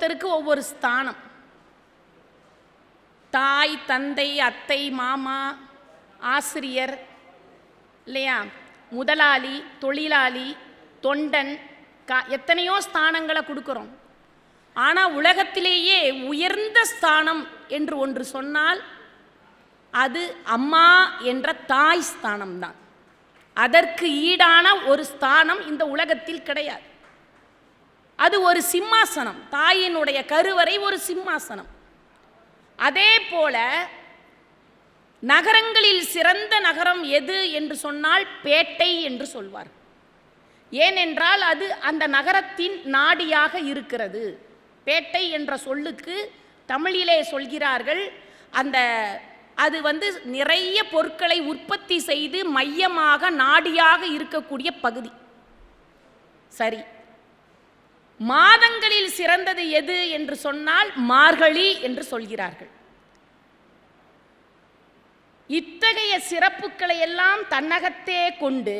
ஒவ்வொருத்தருக்கு ஒவ்வொரு ஸ்தானம். தாய் தந்தை அத்தை மாமா ஆசிரியர் இல்லையா? முதலாளி தொழிலாளி தொண்டன் கா எத்தனையோ ஸ்தானங்களை கொடுக்குறோம். ஆனால் உலகத்திலேயே உயர்ந்த ஸ்தானம் என்று ஒன்று சொன்னால் அது அம்மா என்ற தாய் ஸ்தானம்தான். அதற்கு ஈடான ஒரு ஸ்தானம் இந்த உலகத்தில் கிடையாது. அது ஒரு சிம்மாசனம். தாயினுடைய கருவறை ஒரு சிம்மாசனம். அதே போல நகரங்களில் சிறந்த நகரம் எது என்று சொன்னால் பேட்டை என்று சொல்வார். ஏனென்றால் அது அந்த நகரத்தின் நாடியாக இருக்கிறது. பேட்டை என்ற சொல்லுக்கு தமிழிலே சொல்கிறார்கள் அந்த அது வந்து நிறைய பொருட்களை உற்பத்தி செய்து மையமாக நாடியாக இருக்கக்கூடிய பகுதி. சரி. மாதங்களில் சிறந்தது எது என்று சொன்னால் மார்கழி என்று சொல்கிறார்கள். இத்தகைய சிறப்புகளை எல்லாம் தன்னகத்தே கொண்டு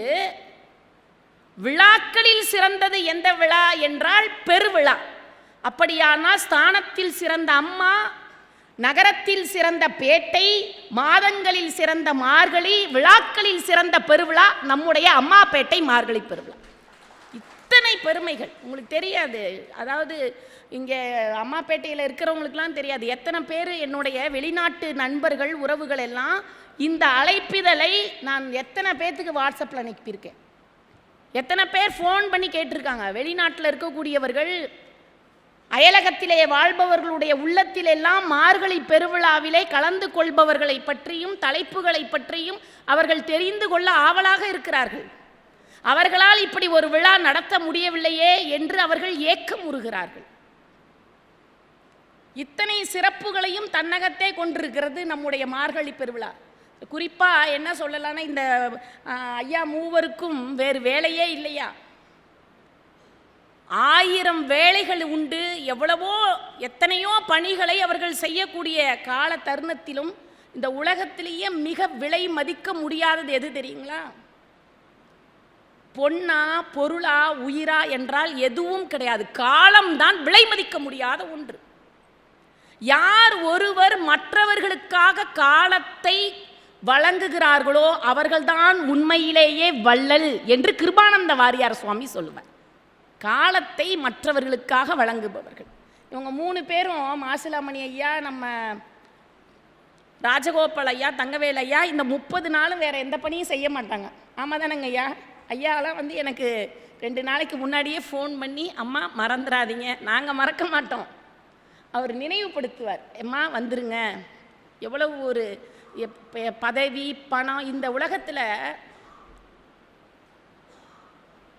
விழாக்களில் சிறந்தது எந்த விழா என்றால் பெருவிழா. அப்படியானால் ஸ்தானத்தில் சிறந்த அம்மா நகரத்தில் சிறந்த பேட்டை மாதங்களில் சிறந்த மார்கழி விழாக்களில் சிறந்த பெருவிழா நம்முடைய அம்மாப்பேட்டை மார்கழி பெருவிழா. இத்தனை பெருமைகள். உங்களுக்கு தெரியாது. அதாவது இங்கே அம்மாப்பேட்டையில் இருக்கிறவங்களுக்குலாம் தெரியாது. எத்தனை பேர் என்னுடைய வெளிநாட்டு நண்பர்கள் உறவுகள் எல்லாம் இந்த அழைப்பிதழை நான் எத்தனை பேர்த்துக்கு வாட்ஸ்அப்பில் அனுப்பியிருக்கேன். எத்தனை பேர் ஃபோன் பண்ணி கேட்டிருக்காங்க. வெளிநாட்டில் இருக்கக்கூடியவர்கள் அயலகத்திலே வாழ்பவர்களுடைய உள்ளத்திலெல்லாம் மார்கழி பெருவிழாவிலே கலந்து கொள்பவர்களை பற்றியும் தலைப்புகளை பற்றியும் அவர்கள் தெரிந்து கொள்ள ஆவலாக இருக்கிறார்கள். அவர்களால் இப்படி ஒரு விழா நடத்த முடியவில்லையே என்று அவர்கள் ஏக்கம் உறுகிறார்கள் இத்தனை சிறப்புகளையும் தன்னகத்தே கொண்டிருக்கிறது நம்முடைய மார்கழி பெருவிழா. குறிப்பாக என்ன சொல்லலான்னா இந்த ஐயா மூவருக்கும் வேறு வேலையே இல்லையா? ஆயிரம் வேலைகள் உண்டு எவ்வளவோ எத்தனையோ பணிகளை அவர்கள் செய்யக்கூடிய கால தருணத்திலும் இந்த உலகத்திலேயே மிக விலை மதிக்க முடியாதது எது தெரியுங்களா? பொன்னா பொருளா உயிரா என்றால் எதுவும் கிடையாது. காலம்தான் விலை மதிக்க முடியாத ஒன்று. யார் ஒருவர் மற்றவர்களுக்காக காலத்தை வழங்குகிறார்களோ அவர்கள்தான் உண்மையிலேயே வள்ளல் என்று கிருபானந்த வாரியார் சுவாமி சொல்லுவார். காலத்தை மற்றவர்களுக்காக வழங்குபவர்கள். இவங்க மூணு பேரும் மாசிலாமணி ஐயா நம்ம ராஜகோபால் ஐயா தங்கவேல் ஐயா இந்த முப்பது நாளும் வேற எந்த பணியும் செய்ய மாட்டாங்க. ஆமாம் தானேங்க ஐயா? ஐயாலாம் வந்து எனக்கு ரெண்டு நாளைக்கு முன்னாடியே ஃபோன் பண்ணி அம்மா மறந்துடாதீங்க நாங்கள் மறக்க மாட்டோம். அவர் நினைவுபடுத்துவார். அம்மா வந்துருங்க. எவ்வளவு ஒரு எப்- பதவி பணம் இந்த உலகத்தில்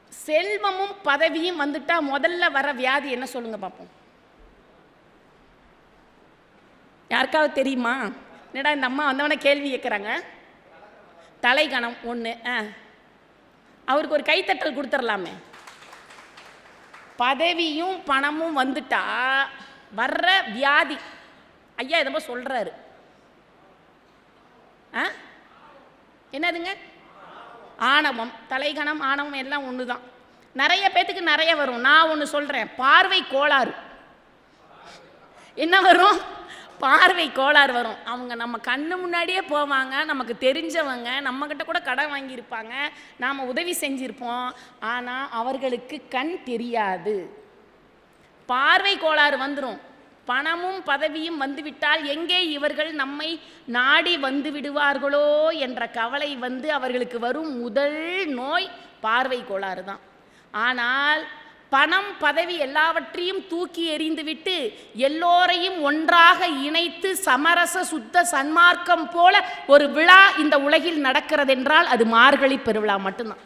செல்வமும் பதவியும் வந்துட்டால் முதல்ல வர வியாதி என்ன சொல்லுங்க பார்ப்போம் யாருக்காவது தெரியுமா? என்னடா இந்த அம்மா வந்தவன கேள்வி கேட்குறாங்க தலைகணம் ஒன்று ஆ அவருக்கு ஒரு கைத்தட்டல் கொடுத்துடலாமே பதவியும் பணமும் வந்துட்டா வர்ற வியாதி. ஐயா இதோ சொல்கிறாரு ஆ? என்னதுங்க? ஆணவம் தலைகணம் ஆணவம் எல்லாம் ஒன்று தான் நிறைய பேத்துக்கு நிறைய வரும். நான் ஒன்று சொல்கிறேன் பார்வை கோளாறு. என்ன வரும்? பார்வை கோளாறு வரும். அவங்க நம்ம கண்ணு முன்னாடியே போவாங்க நமக்கு தெரிஞ்சவங்க நம்மக்கிட்ட கூட கடன் வாங்கியிருப்பாங்க நாம் உதவி செஞ்சுருப்போம். ஆனால் அவர்களுக்கு கண் தெரியாது. பார்வை கோளாறு வந்துடும் பணமும் பதவியும் வந்துவிட்டால் எங்கே இவர்கள் நம்மை நாடி வந்து விடுவார்களோ என்ற கவலை வந்து அவர்களுக்கு வரும் முதல் நோய் பார்வை கோளாறு தான். ஆனால் பணம் பதவி எல்லாவற்றையும் தூக்கி எறிந்துவிட்டு எல்லோரையும் ஒன்றாக இணைத்து சமரச சுத்த சன்மார்க்கம் போல ஒரு விழா இந்த உலகில் நடக்கிறதென்றால் அது மார்கழி பெருவிழா மட்டும்தான்.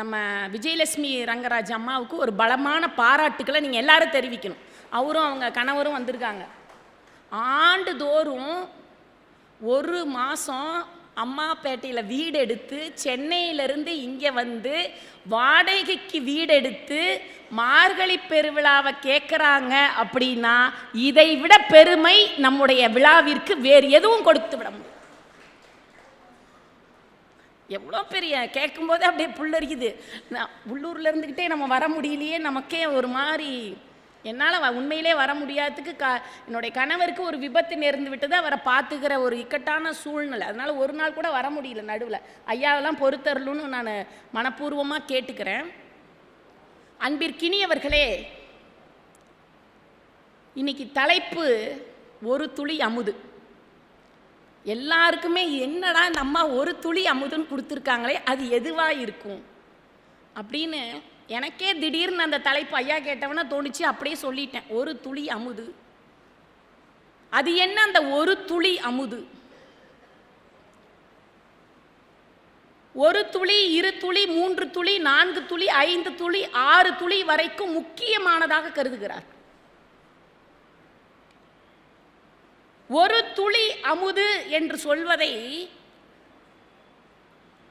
நம்ம விஜயலட்சுமி ரங்கராஜ் அம்மாவுக்கு ஒரு பலமான பாராட்டுக்களை நீங்கள் எல்லாரும் தெரிவிக்கணும். அவரும் அவங்க கணவரும் வந்திருக்காங்க. ஆண்டுதோறும் ஒரு மாதம் அம்மாப்பேட்டையில் வீடு எடுத்து சென்னையிலேருந்து இங்கே வந்து வாடகைக்கு வீடு எடுத்து மார்கழி பெருவிழாவை கேட்குறாங்க அப்படின்னா இதை விட பெருமை நம்முடைய விழாவிற்கு வேறு எதுவும் கொடுத்து விட முடியும் எவ்வளோ பெரிய கேட்கும்போதே அப்படியே புல்லரிக்குது. நான் உள்ளூரில் இருந்துக்கிட்டே நம்ம வர முடியலையே நமக்கே ஒரு மாதிரி என்னால் உண்மையிலே வர முடியாததுக்கு க என்னுடைய கணவருக்கு ஒரு விபத்து நேர்ந்து விட்டது. அவரை பார்த்துக்கிற ஒரு இக்கட்டான சூழ்நிலை. அதனால் ஒரு நாள் கூட வர முடியல நடுவில். ஐயாவெல்லாம் பொறுத்தரலுன்னு நான் மனப்பூர்வமாக கேட்டுக்கிறேன். அன்பிற்கினியவர்களே இன்னைக்கு தலைப்பு ஒரு துளி அமுது. எல்லாருக்குமே என்னடா இந்த அம்மா ஒரு துளி அமுதுன்னு கொடுத்துருக்காங்களே அது எதுவாக இருக்கும்? அப்படின்னு எனக்கே திடீர்னு அந்த தலைப்பு ஐயா கேட்டவனா தோணுச்சு அப்படியே சொல்லிட்டேன். ஒரு துளி அமுது. அது என்ன அந்த ஒரு துளி அமுது? ஒரு துளி இரு துளி மூன்று துளி நான்கு துளி ஐந்து துளி ஆறு துளி வரைக்கும் முக்கியமானதாக கருதுகிறார். ஒரு துளி அமுது என்று சொல்வதை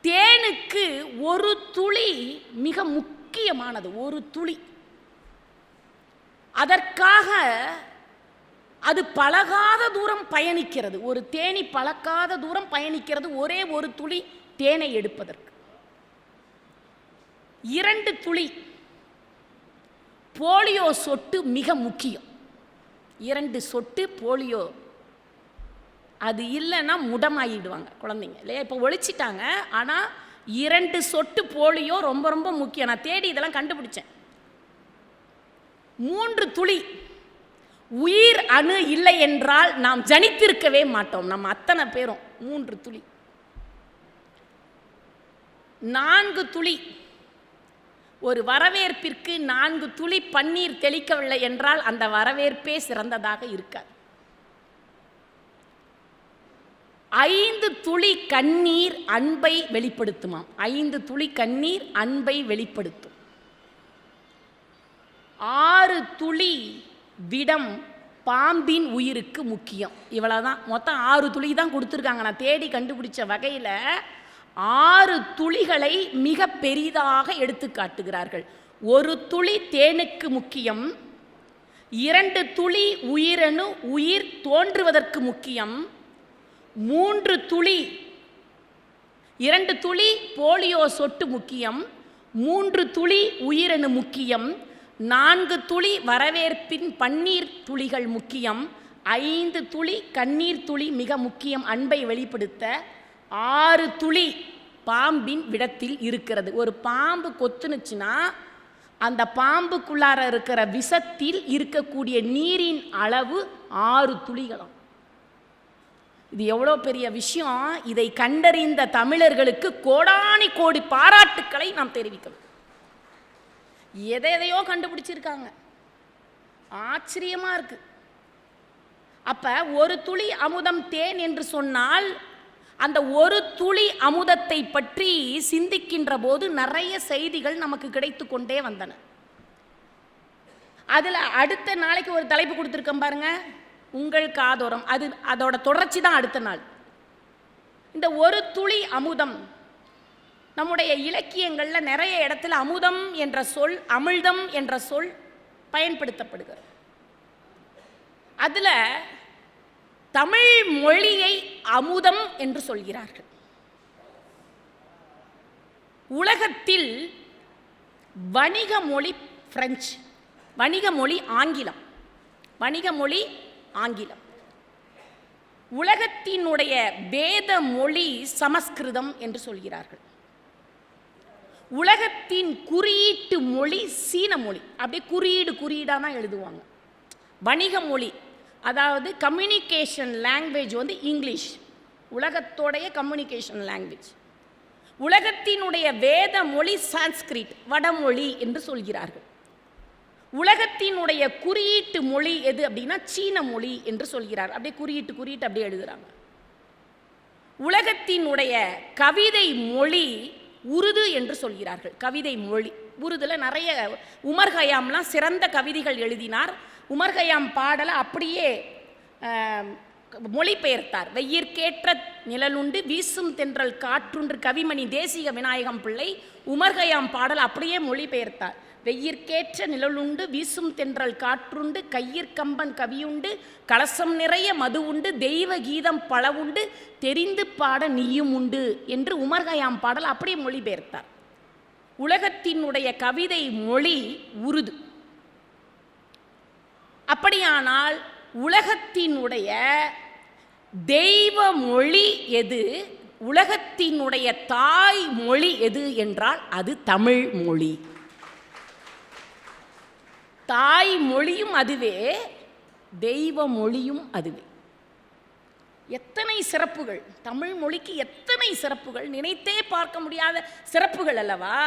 தேனுக்கு ஒரு துளி மிக முக்கிய முக்கியமானது ஒரு துளி. அதற்காக அது பழகாத தூரம் பயணிக்கிறது. ஒரு தேனி பழக்காத தூரம் பயணிக்கிறது ஒரே ஒரு துளி தேனை எடுப்பதற்கு. இரண்டு துளி போலியோ சொட்டு மிக முக்கியம். இரண்டு சொட்டு போலியோ அது இல்லைன்னா முடமாயிடுவாங்க குழந்தைங்க. இல்லையா? இப்போ ஒழிச்சிட்டாங்க ஆனால் இரண்டு சொட்டு போலியோ ரொம்ப ரொம்ப முக்கியம். நான் தேடி இதெல்லாம் கண்டுபிடிச்சேன். மூன்று துளி. உயிர் அணு இல்லை என்றால் நாம் ஜனித்திருக்கவே மாட்டோம். நம்ம அத்தனை பேரும் மூன்று துளி. நான்கு துளி. ஒரு வரவேற்பிற்கு நான்கு துளி பன்னீர் தெளிக்கவில்லை என்றால் அந்த வரவேற்பே சிறந்ததாக இருக்காது. ஐந்து துளி கண்ணீர் அன்பை வெளிப்படுத்துமாம். ஐந்து துளி கண்ணீர் அன்பை வெளிப்படுத்தும். ஆறு துளி விடம் பாம்பின் உயிருக்கு முக்கியம். இவ்வளோதான் மொத்தம் ஆறு துளி தான் கொடுத்துருக்காங்க. நான் தேடி கண்டுபிடிச்ச வகையில் ஆறு துளிகளை மிக பெரிதாக எடுத்து காட்டுகிறார்கள். ஒரு துளி தேனுக்கு முக்கியம். இரண்டு துளி உயிரணு உயிர் தோன்றுவதற்கு முக்கியம். மூன்று துளி. இரண்டு துளி போலியோ சொட்டு முக்கியம். மூன்று துளி உயிரணு முக்கியம். நான்கு துளி வரவேற்பின் பன்னீர் துளிகள் முக்கியம். ஐந்து துளி கண்ணீர் துளி மிக முக்கியம் அன்பை வெளிப்படுத்த. ஆறு துளி பாம்பின் விடத்தில் இருக்கிறது. ஒரு பாம்பு கொத்துனுச்சுன்னா அந்த பாம்புக்குள்ளார இருக்கிற விஷத்தில் இருக்கக்கூடிய நீரின் அளவு ஆறு துளிகளாம். இது எவ்வளோ பெரிய விஷயம்? இதை கண்டறிந்த தமிழர்களுக்கு கோடானி கோடி பாராட்டுக்களை நாம் தெரிவிக்கணும். எதை எதையோ கண்டுபிடிச்சிருக்காங்க. ஆச்சரியமாக இருக்கு. அப்போ ஒரு துளி அமுதம் தேன் என்று சொன்னால் அந்த ஒரு துளி அமுதத்தை பற்றி சிந்திக்கின்ற போது நிறைய செய்திகள் நமக்கு கிடைத்து கொண்டே வந்தன. அதில் அடுத்த நாளைக்கு ஒரு தலைப்பு கொடுத்துருக்கேன் பாருங்கள் உங்கள் காதோரம். அது அதோட தொடர்ச்சி தான் அடுத்த நாள். இந்த ஒரு துளி அமுதம் நம்முடைய இலக்கியங்களில் நிறைய இடத்துல அமுதம் என்ற சொல் அமிழ்தம் என்ற சொல் பயன்படுத்தப்படுகிறது. அதில் தமிழ் மொழியை அமுதம் என்று சொல்கிறார்கள். உலகத்தில் வணிக மொழி பிரெஞ்சு வணிக மொழி ஆங்கிலம். வணிக மொழி ஆங்கிலம். உலகத்தினுடைய வேத மொழி சமஸ்கிருதம் என்று சொல்கிறார்கள். உலகத்தின் குறியீட்டு மொழி சீன மொழி. அப்படியே குறியீடு குறியீடாக தான் எழுதுவாங்க. வணிக மொழி அதாவது கம்யூனிகேஷன் லாங்குவேஜ் வந்து இங்கிலீஷ். உலகத்தோடைய கம்யூனிகேஷன் லாங்குவேஜ் உலகத்தினுடைய வேத மொழி சான்ஸ்கிரிட் வடமொழி என்று சொல்கிறார்கள். உலகத்தினுடைய குறியீட்டு மொழி எது அப்படின்னா சீன மொழி என்று சொல்கிறார். அப்படியே குறியீட்டு குறியீட்டு அப்படியே எழுதுகிறாங்க உலகத்தினுடைய கவிதை மொழி உருது என்று சொல்கிறார்கள். கவிதை மொழி உருதுல நிறைய உமர்கயாம்லாம் சிறந்த கவிதைகள் எழுதினார். உமர்கயாம் பாடலை அப்படியே ஆம், மொழிபெயர்த்தார். வெயிற்கேற்ற நிழலுண்டு வீசும் தென்றல் காற்றுன்று கவிமணி தேசிக விநாயகம் பிள்ளை. உமர்கயாம் பாடல் அப்படியே மொழிபெயர்த்தார். வெயிற்கேற்ற நிழலுண்டு வீசும் தென்றல் காற்றுண்டு கையிற்கம்பன் கவியுண்டு கலசம் நிறைய மது உண்டு தெய்வ கீதம் பலவுண்டு தெரிந்து பாட நீயும் உண்டு என்று உமர்கயாம் பாடல் அப்படியே மொழிபெயர்த்தார். உலகத்தினுடைய கவிதை மொழி உருது. அப்படியானால் உலகத்தினுடைய தெய்வ மொழி எது? உலகத்தினுடைய தாய் மொழி எது? என்றால் அது தமிழ் மொழி. தாய் மொழியும் அதுவே தெய்வ மொழியும் அதுவே. எத்தனை சிறப்புகள் தமிழ் மொழிக்கு எத்தனை சிறப்புகள் நினைத்தே பார்க்க முடியாத சிறப்புகள் அல்லவா?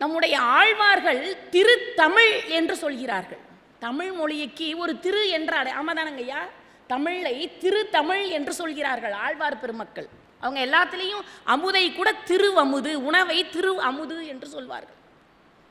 நம்முடைய ஆழ்வார்கள் திருத்தமிழ் என்று சொல்கிறார்கள். தமிழ் மொழிக்கு ஒரு திரு என்ற ஆமாதானங்கய்யா தமிழை திருத்தமிழ் என்று சொல்கிறார்கள் ஆழ்வார் பெருமக்கள். அவங்க எல்லாத்துலேயும் அமுதை கூட திரு அமுது உணவை திரு அமுது என்று சொல்வார்கள்.